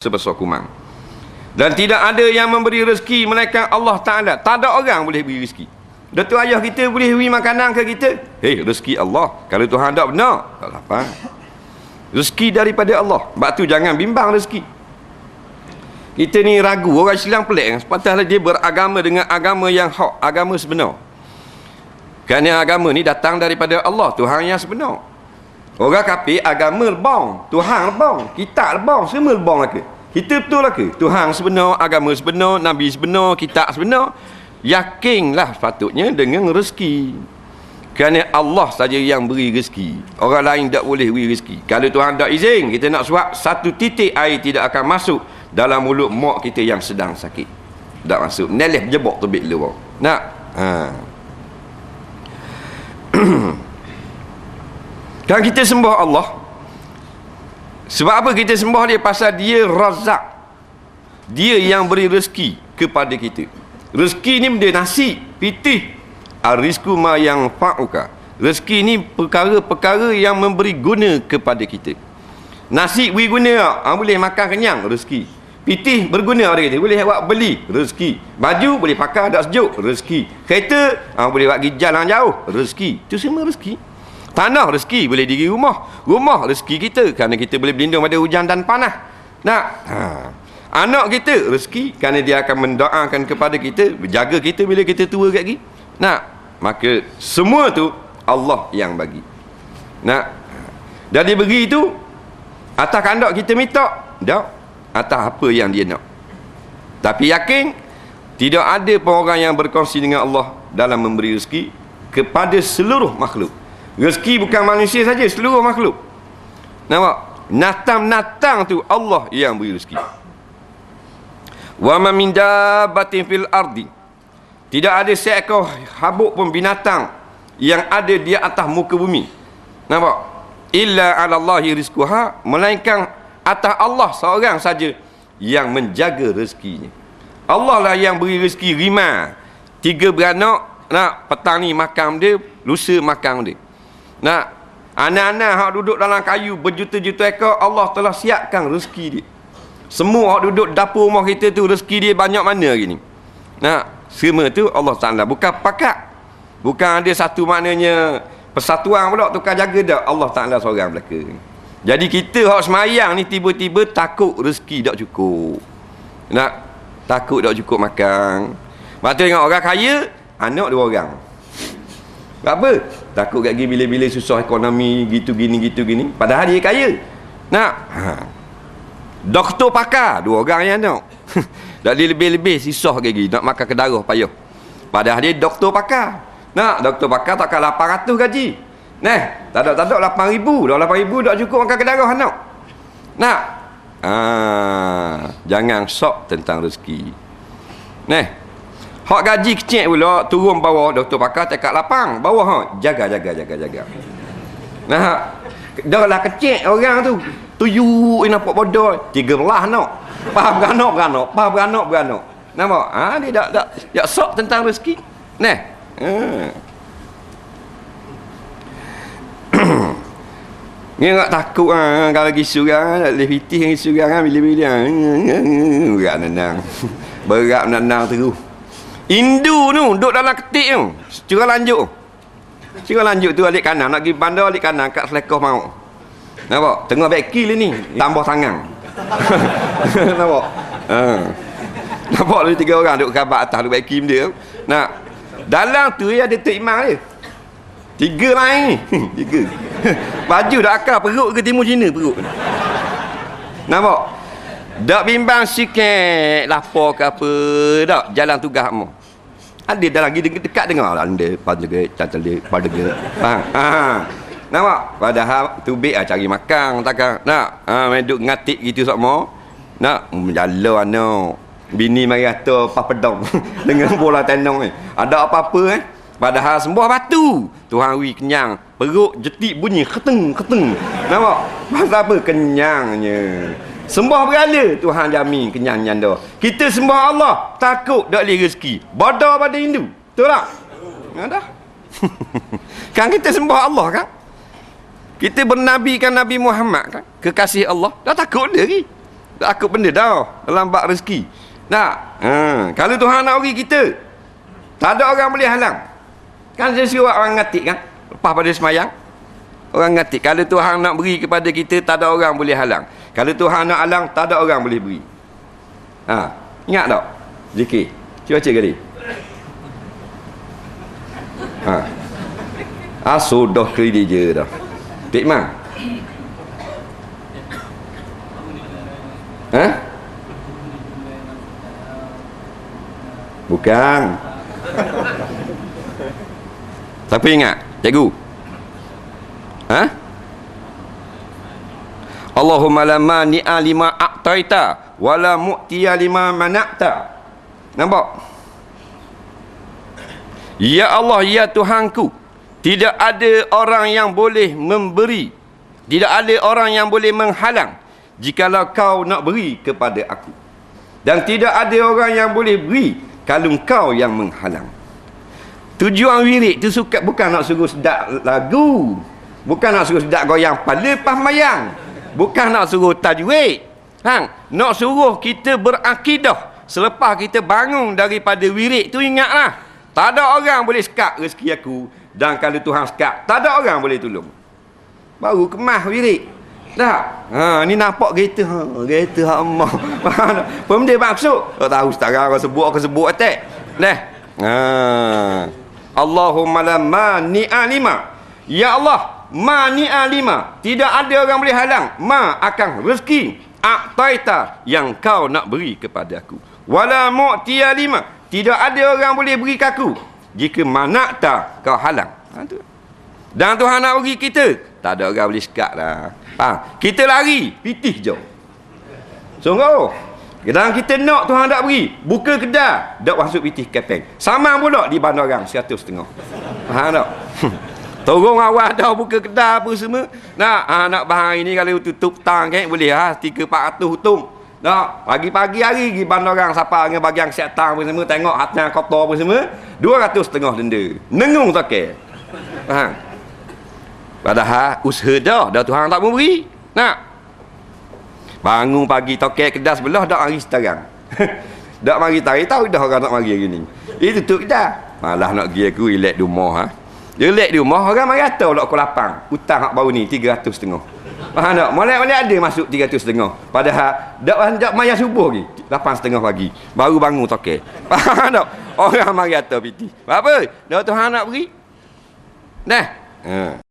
sebesar kumang. Dan tidak ada yang memberi rezeki melainkan Allah Ta'ala. Tak ada orang boleh beri rezeki. Datuk ayah kita boleh beri makanan ke kita? Hei, rezeki Allah. Kalau Tuhan tak benar, tak apa. Rezeki daripada Allah. Sebab tu jangan bimbang rezeki. Kita ni ragu, orang Islam pelik. Sepatutnya dia beragama dengan agama yang hak, agama sebenar. Kerana agama ni datang daripada Allah, Tuhan yang sebenar. Orang kafir agama lebang, Tuhan lebang, kitab lebang, semua lebang lah ke? Kita betul lah ke? Tuhan sebenar, agama sebenar, Nabi sebenar, kitab sebenar. Yakinlah sepatutnya dengan rezeki. Kerana Allah saja yang beri rezeki. Orang lain tak boleh beri rezeki. Kalau Tuhan tak izin, kita nak suap, satu titik air tidak akan masuk dalam mulut mak kita yang sedang sakit. Tak masuk. Nelih jebok tebik luar. Nak? Ha. kan kita sembah Allah, sebab apa kita sembah dia? Pasal dia razak. Dia yang beri rezeki kepada kita. Rezeki ni benda nasi, pitih. Arizku ma yang fa'uka. Rezeki ni perkara-perkara yang memberi guna kepada kita. Nasi beri guna, ha, boleh makan kenyang, rezeki. Pitih berguna ada kita, boleh buat beli, rezeki. Baju boleh pakai ada sejuk, rezeki. Kereta ha, boleh buat pergi jalan jauh, rezeki. Itu semua rezeki. Tanah rezeki boleh diri rumah. Rumah rezeki kita kerana kita boleh berlindung pada hujan dan panas. Nak? Ha. Anak kita rezeki kerana dia akan mendoakan kepada kita, jaga kita bila kita tua kat lagi. Nak? Maka semua tu Allah yang bagi. Nak? Dan dia beri itu atas kandak kita minta. Tak. Atas apa yang dia nak. Tapi yakin tidak ada orang yang berkongsi dengan Allah dalam memberi rezeki kepada seluruh makhluk. Rezeki bukan manusia saja, seluruh makhluk. Nampak? Natang-natang tu Allah yang beri rezeki. Wa ma min dabbatin fil ardi. Tidak ada seekor habuk pun binatang yang ada di atas muka bumi. Nampak? Illa 'ala Allahi rizquha, melainkan atas Allah seorang saja yang menjaga rezekinya. Allah lah yang beri rezeki rima. Tiga beranak, nak petang ni makan dia, lusa makan dia. Nak anak-anak hak duduk dalam kayu berjuta-juta ekor Allah telah siapkan rezeki dia. Semua hak duduk dapur rumah kita tu rezeki dia banyak mana gini. Nak semua tu Allah Taala bukan pakat. Bukan ada satu maknanya persatuan pula tukar jaga dak Allah Taala seorang belaka. Jadi kita hak semayang ni tiba-tiba takut rezeki tak cukup. Nak takut tak cukup makan. Waktu tengok orang kaya, anak dua orang. Apa? Takut lagi bila-bila susah ekonomi gitu gini gitu gini. Padahal dia kaya. Nak? Ha. Doktor pakar dua orang yang nak. Tak dia lebih-lebih sisah lagi nak makan ke darah payah. Padahal dia doktor pakar. Nak doktor pakar takkan 800 gaji. Nah, tak ada tak ada 8000, dah 8000 tak cukup makan ke darah anak. Nak? Ah, jangan sok tentang rezeki. Nah, Hak gaji kecil pula turun bawah doktor pakar tekak lapang. Bawah ha jaga jaga jaga jaga. Nah, dah lah kecil orang tu. Tuju ini nampak bodoh. 13 nak. Faham beranak beranak. Faham beranak beranak. Nampak? Ha dia tak tak tak sok tentang rezeki. Nah. Ha. Ni tak takut ah kalau kan nak lebih fitih gisu kan bila-bila. Berat nenang. Berat nenang terus. Indu tu duduk dalam ketik tu. Cerah lanjut. Cerah lanjut tu alik kanan nak pergi bandar alik kanan kat selekoh mau. Nampak? Tengah back kill ni tambah tangan. Nampak? Ha. Nampak ni tiga orang duduk kabat atas duduk back kill dia. Nak dalam tu ya ada Tok Imam dia. Tiga lain. Tiga. Baju dah akal perut ke timur Cina perut. Nampak? Tak bimbang sikit lapor ke apa. Tak jalan tugas mu. Ada dah lagi dekat dengar anda pada ke cacal dia pada ke. Ha. ha. Nampak? Padahal tu baik lah cari makan takkan. Nak? Ha, main duk ngatik gitu semua. Nak? Menjala anak. Bini mari kata papedong dengan bola tenong ni. Ada apa-apa eh? Padahal sembah batu. Tuhan wi kenyang. Perut jetik bunyi keteng keteng. Nampak? Pasal apa? Kenyangnya. Sembah berhala Tuhan jamin kenyang nyanda. Kita sembah Allah takut tak boleh rezeki. Bodoh pada Hindu. Betul tak? Ada. kan kita sembah Allah kan? Kita bernabikan Nabi Muhammad kan? Kekasih Allah. Dah takut dia lagi. takut benda dah dalam bab rezeki nak ha. kalau Tuhan nak bagi kita tak ada orang boleh halang kan saya suruh orang ngatik kan lepas pada semayang orang ngatik kalau Tuhan nak beri kepada kita tak ada orang boleh halang kalau Tuhan nak halang tak ada orang boleh beri ha. ingat tak zikir cuba cek kali ha. ah sudah ke dia je dah Tik Mang Ha? Bukan. Siapa ingat? Cikgu. Ha? Allahumma la mani'a lima a'taita wa la mu'tiya lima mana'ta. Nampak? Ya Allah, ya Tuhanku, tidak ada orang yang boleh memberi, tidak ada orang yang boleh menghalang jikalau kau nak beri kepada aku. Dan tidak ada orang yang boleh beri kalau kau yang menghalang. Tujuan wirid tu suka bukan nak suruh sedap lagu. Bukan nak suruh sedap goyang pada pas mayang. Bukan nak suruh tajwid. Hang, nak suruh kita berakidah selepas kita bangun daripada wirid tu ingatlah. Tak ada orang boleh sekat rezeki aku dan kalau Tuhan sekat, tak ada orang boleh tolong. Baru kemas wirid. Tak. Ha ni nampak kereta. Ha kereta amah. Pem dia maksud. Tak tahu setara aku sebut aku sebut atak. Leh. Ha. Allahumma la mani'a. Ya Allah, mani'a lima. Tidak ada orang boleh halang ma akan rezeki a'taita yang kau nak beri kepada aku. Wala mu'tiya lima. Tidak ada orang boleh beri ke aku jika manakta kau halang. Ha tu. Dan Tuhan nak bagi kita. Tak ada orang boleh sekat lah. Ha, kita lari, pitih jauh. Sungguh. Dan kita nak Tuhan tak beri. Buka kedai, tak masuk pitih kepeng. Sama pula di bandar orang, seratus setengah. Faham tak? Tolong awak dah buka kedai apa semua. Nak, ha, nak bahan ini kalau tutup tang kan, boleh ha, tiga empat ratus hutung. Nak, pagi-pagi hari pergi bandar orang, siapa dengan bagian tang apa semua, tengok hatnya kotor apa semua. Dua ratus setengah denda. Nengung tak ke? Faham? Padahal usaha dah, dah Tuhan tak mau beri. Nak. Bangun pagi tokek kedas sebelah dak hari sekarang. dak mari tarik tahu dah orang nak mari hari ni. Itu tu dah. Malah nak pergi aku relax rumah ha. Relax di rumah orang mari kata pula aku lapang. Hutang hak baru ni 300 setengah. Faham tak? Molek-molek ada masuk 300 setengah. Padahal dak dak maya subuh lagi. 8 setengah pagi. Baru bangun tokek. Faham tak? Orang mari kata piti. Apa? Dak Tuhan nak beri. Dah. Ha.